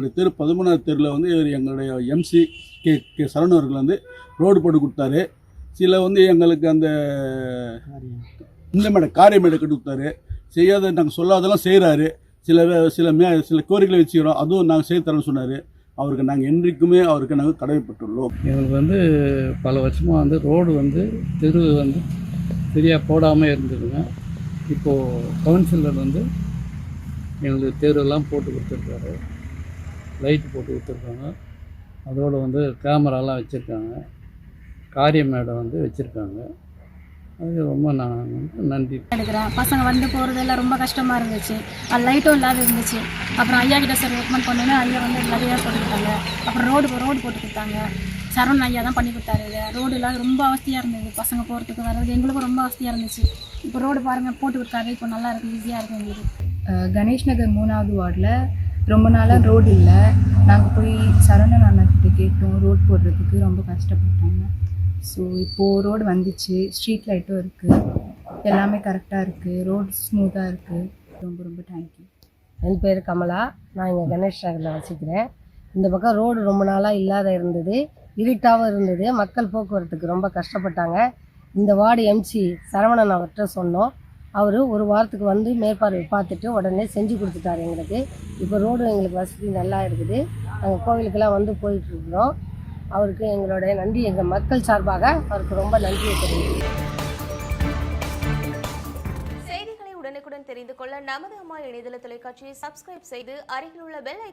எங்களுடைய தெரு பதிமூணாவது தெருவில் வந்து இவர் எங்களுடைய எம்சி கே கே சரண் அவர்கள் வந்து ரோடு போட்டு கொடுத்தாரு. சில வந்து எங்களுக்கு அந்த இந்த மேடை காரை மேடை கட்டி கொடுத்தாரு. செய்யாத நாங்கள் சொல்லாதெல்லாம் செய்கிறாரு சில சில மே சில கோரிக்கைகளை வச்சுக்கிறோம். அதுவும் நாங்கள் செய்து தரோம்னு சொன்னார். அவருக்கு நாங்கள் என்றைக்குமே அவருக்கு நாங்கள் கடமைப்பட்டுள்ளோம். எங்களுக்கு வந்து பல வருஷமாக வந்து ரோடு வந்து தெரு வந்து சரியாக போடாமல் இருந்ததுங்க. இப்போது கவுன்சிலர் வந்து எங்களுக்கு தெருவெல்லாம் போட்டு கொடுத்துருக்காரு. லைட் போட்டு கொடுத்துருக்காங்க. அதோடு வந்து கேமராலாம் வச்சுருக்காங்க. காரிய மேடை வந்து வச்சுருக்காங்க. அது ரொம்ப நான் வந்து நன்றி. எடுக்கிறேன். பசங்க வந்து போகிறதெல்லாம் ரொம்ப கஷ்டமாக இருந்துச்சு. அது லைட்டும் இல்லாத இருந்துச்சு. அப்புறம் ஐயா கிட்ட சரி ரெக்கமெண்ட் பண்ணோன்னே ஐயா வந்து நிறையா போட்டு கொடுத்தாங்க அப்புறம் ரோடு ரோடு போட்டு கொடுத்தாங்க. சரவணன் ஐயா தான் பண்ணி கொடுத்தாரு இது. ரோடு இல்லாத ரொம்ப அவஸ்தையாக இருந்தது. பசங்க போகிறதுக்கு வர்றதுக்கு எங்களுக்கும் ரொம்ப அவஸ்தையாக இருந்துச்சு. இப்போ ரோடு பாருங்கள் போட்டு கொடுத்தாரு இப்போ நல்லா இருக்குது ஈஸியாக இருக்குது எங்களுக்கு. கணேஷ் நகர் மூணாவது வார்டில் ரொம்ப நாளாக ரோடு இல்லை. நாங்கள் போய் சரவணன் அண்ணாக்கிட்ட கேட்டோம். ரோட் போடுறதுக்கு ரொம்ப கஷ்டப்பட்டாங்க. ஸோ இப்போது ரோடு வந்துச்சு. ஸ்ட்ரீட் லைட்டும் இருக்குது எல்லாமே கரெக்டாக இருக்குது ரோடு ஸ்மூத்தாக இருக்குது ரொம்ப ரொம்ப தேங்க்யூ என் பேர் கமலா. நான் இங்கே கணேஷ் நகரில் வசிக்கிறேன். இந்த பக்கம் ரோடு ரொம்ப நாளாக இல்லாத இருந்தது. இருட்டாகவும் இருந்தது. மக்கள் போக்குவரத்துக்கு ரொம்ப கஷ்டப்பட்டாங்க. இந்த வார்டு எம்சி சரவணன் அவர்கிட்ட சொன்னோம். அவர் ஒரு வாரத்துக்கு வந்து மேற்பார்வை பார்த்துட்டு உடனே செஞ்சு கொடுத்துட்டாரு எங்களுக்கு. இப்போ ரோடு எங்களுக்கு வசதி நல்லா இருக்குது. நாங்கள் கோவிலுக்கெல்லாம் வந்து போயிட்டுருக்குறோம். அவருக்கு எங்களுடைய நன்றி. எங்கள் மக்கள் சார்பாக அவருக்கு ரொம்ப நன்றியை தெரிவிக்கிறேன் செய்திகளை உடனுக்குடன் தெரிந்து கொள்ள நமது அம்மா இணையதள தொலைக்காட்சியை சப்ஸ்கிரைப் செய்து அருகில் உள்ள பெல்